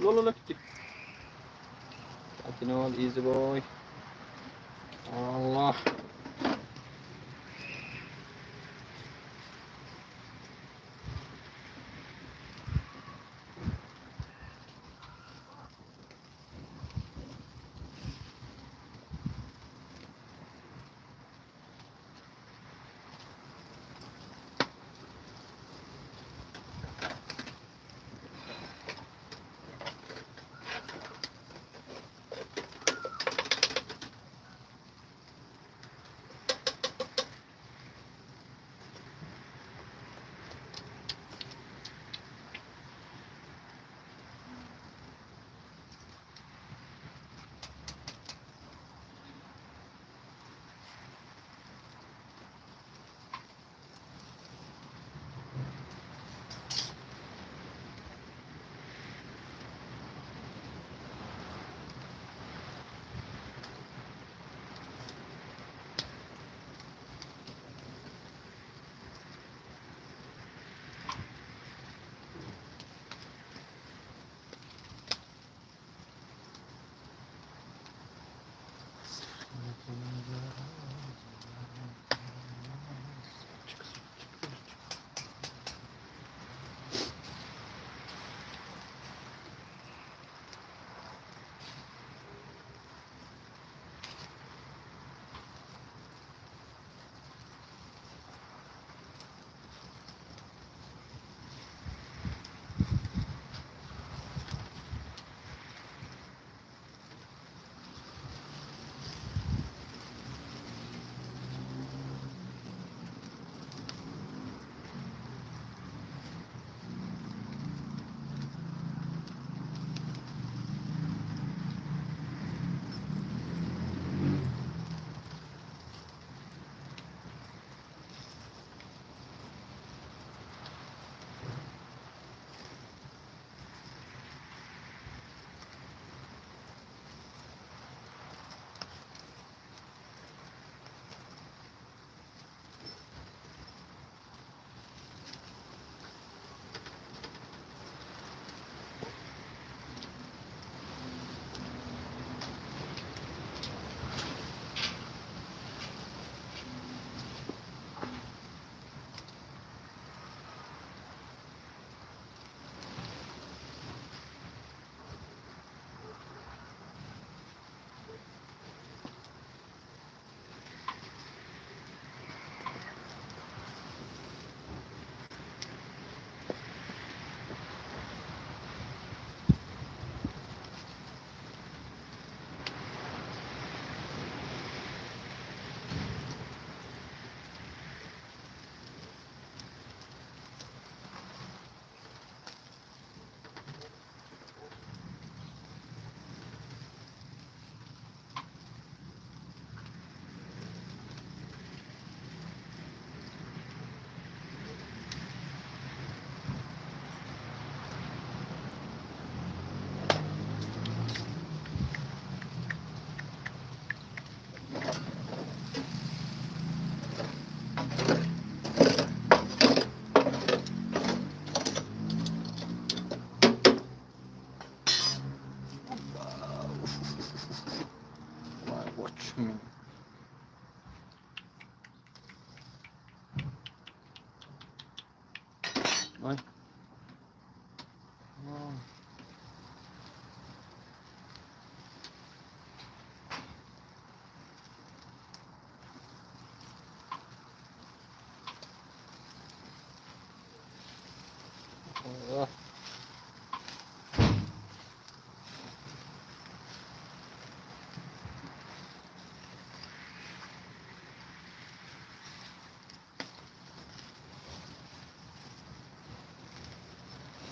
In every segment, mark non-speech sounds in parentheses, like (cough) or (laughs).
Look, look, look. Fucking all easy boy. Allah.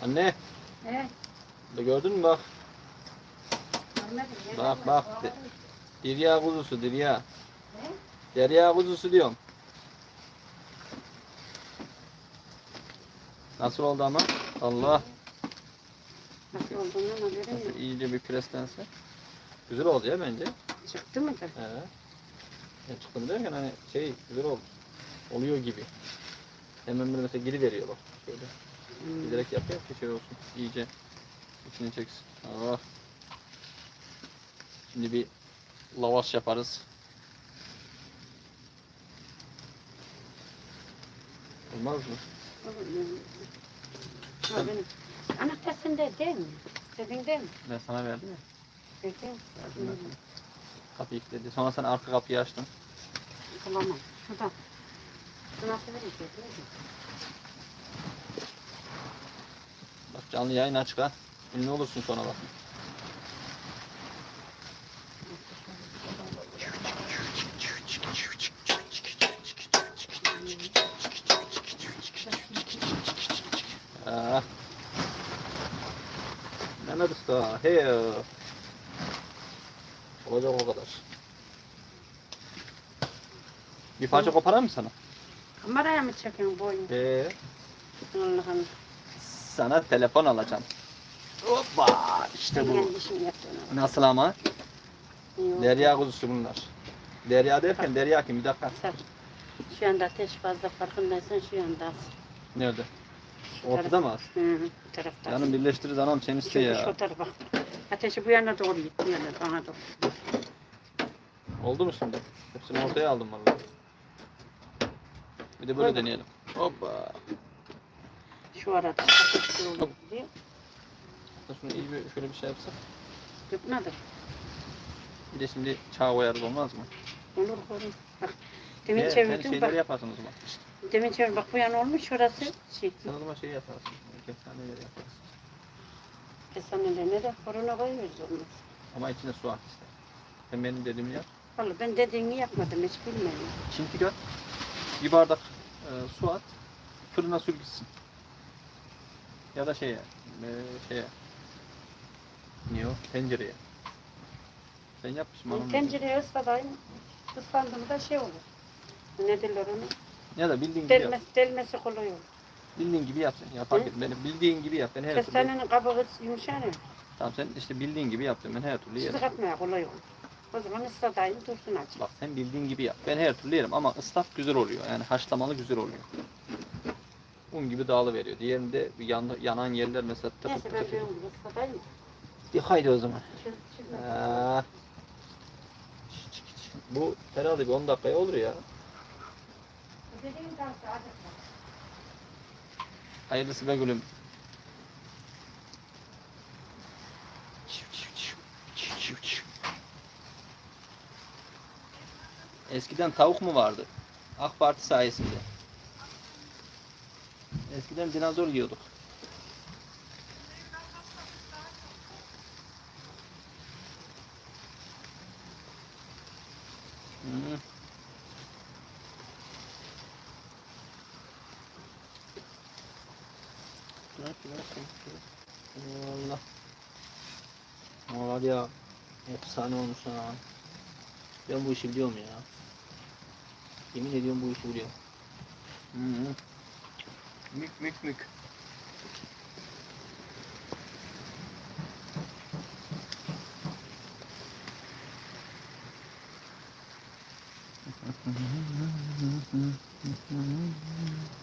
Anne, He, da gördün mü bak. görmedim. Bak, bak. De- Derya kuzusu, derya. He? Derya kuzusu diyorum. Nasıl oldu ama? Allah. Nasıl olduğundan haberim yok. İyice bir preslense. Güzel oldu ya bence. Çıktı mı da? He. Ya çıktım derken hani şey güzel oldu. Oluyor gibi. Hemen bir mesela geri veriyor bak. Şöyle. Hmm. Bilerek yapıyor ki şey olsun. iyice İçini çeksin. Oh. Şimdi bir lavaş yaparız. Olmaz mı? Olur benim. Anahtar sende değil mi? Dedin değil mi? Ben sana verdim ya. Verdim ben sana. Kapıyı kilitledi. Sonra sen arka kapıyı açtın. Tamam. Şurada. Şu nasıl verecek? Ne diyeyim? Bak canlı yayın açık ha. Ünlü olursun sonra bak. Ah. Mehmet Usta, hey. Olacak o kadar. Bir parça koparar mı sana? Kameraya mı çekiyorsun boyun? Ee, Allah'ım. Sana telefon alacağım. Hoppa, işte bu. yaptın. Nasıl ama? Derya kuzusu bunlar. Derya derken Derya kim? Bir dakika. Şu anda ateş fazla farkındaysan şu anda az. Nerede? Ortada mı az? Hı hı. Bu tarafta. Canım birleştiririz anam sen iste ya. şu tarafa. Ateşi bu yana doğru gitti. Bu yana bana doğru. Oldu mu şimdi? Hepsini ortaya aldım vallahi. Bir de böyle deneyelim. Hoppa. Şu arada Hop. gidiyor. Şunu iyi bir şöyle bir şey yapsak. Yapmadı. Bir de şimdi çağ koyarız olmaz mı? Olur olur. Bak. Demin sen çevirdim şeyleri bak. yaparsın o zaman. Demin çevirdim bak bu yana olmuş şurası. Şey. Sen o zaman şey yaparsın. Kestaneleri yaparsın. Kesanelerine de korona koyuyoruz olmaz. Ama içine su at işte. Sen benim dediğimi yap. Vallahi ben dediğini yapmadım hiç bilmiyorum. Çinti gör. Bir bardak e, su at. Fırına sür gitsin. Ya da şeye, e, şeye. Niye o? Tencereye. Sen yapmışsın onu Tencereye ısladayım. Islandı da şey olur. Ne derler onu? Ya da bildiğin gibi yap. Delmesi, delmesi kolay olur. Bildiğin gibi yap sen. Ya fark Hı? bildiğin gibi yap. Ben her türlü. Kestanenin kabuğu yumuşar ya. Tamam sen işte bildiğin gibi yap. Ben her türlü yerim. Sızık atmaya kolay olur. O zaman ısladayım dursun açık. Bak sen bildiğin gibi yap. Ben her türlü yerim ama ıslak güzel oluyor. Yani haşlamalı güzel oluyor. Un gibi dağılı veriyor. Diğerinde yan, yanan yerler mesela tıkır Neyse ben. Bir haydi o zaman. Aa. Bu herhalde bir 10 dakikaya olur ya. Hayırlısı be gülüm. Eskiden tavuk mu vardı? AK Parti sayesinde. Eskiden dinozor yiyorduk. Hı. Bırak, bırak, bırak. Allah. Ama var ya efsane olmuş ha. Ben bu işi biliyorum ya. Yemin ediyorum bu işi biliyorum. Hı -hı. (laughs) Mük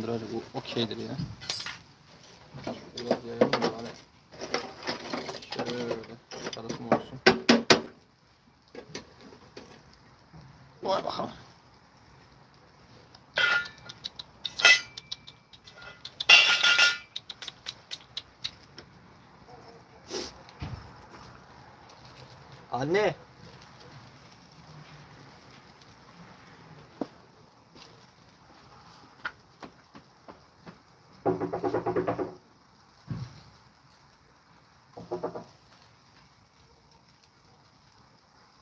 Tamamdır hadi bu okeydir ya. Biraz yayalım da hani. Şöyle karışım olsun. Vay bakalım. Anne.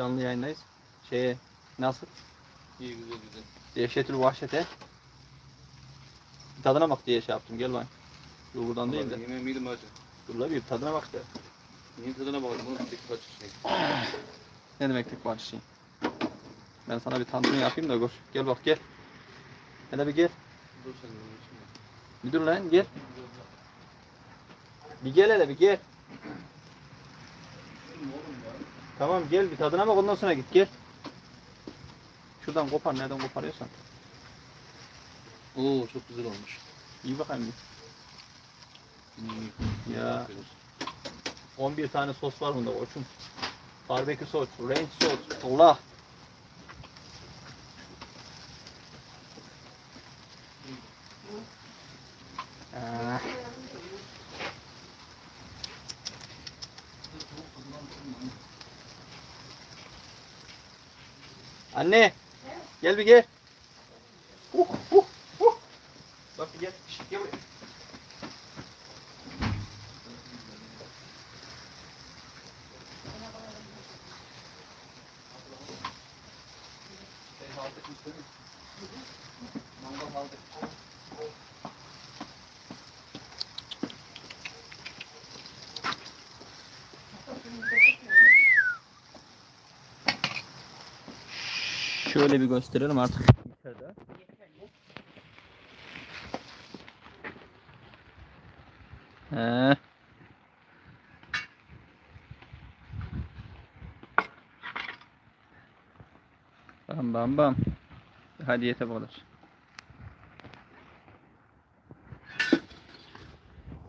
canlı yayındayız. Şeye nasıl? İyi güzel güzel. Dehşetül vahşete. Tadına bak diye şey yaptım. Gel lan. Dur buradan değil de. Yemeğim yedim hacı. Dur la bir tadına bak de. Niye tadına bakalım bunun tek kaç şey. Ne demek tek parça şey? Ben sana bir tantuni yapayım da gör. Gel bak gel. Hele bir gel. Dur sen. Bir dur lan gel. Bir gel hele bir gel. Tamam gel bir tadına bak ondan sonra git gel. Şuradan kopar nereden koparıyorsan. Oo çok güzel olmuş. İyi bakayım bir. Hmm. Ya. Aferin. 11 tane sos var bunda koçum. Barbekü sos, ranch sos. Allah. Anne. Gel bir gel. Uh, uh, uh. Bak bir gel. Şişt, gel buraya. Şöyle bir gösterelim artık. İçeride. He. Bam bam bam. Hadi yete bu kadar.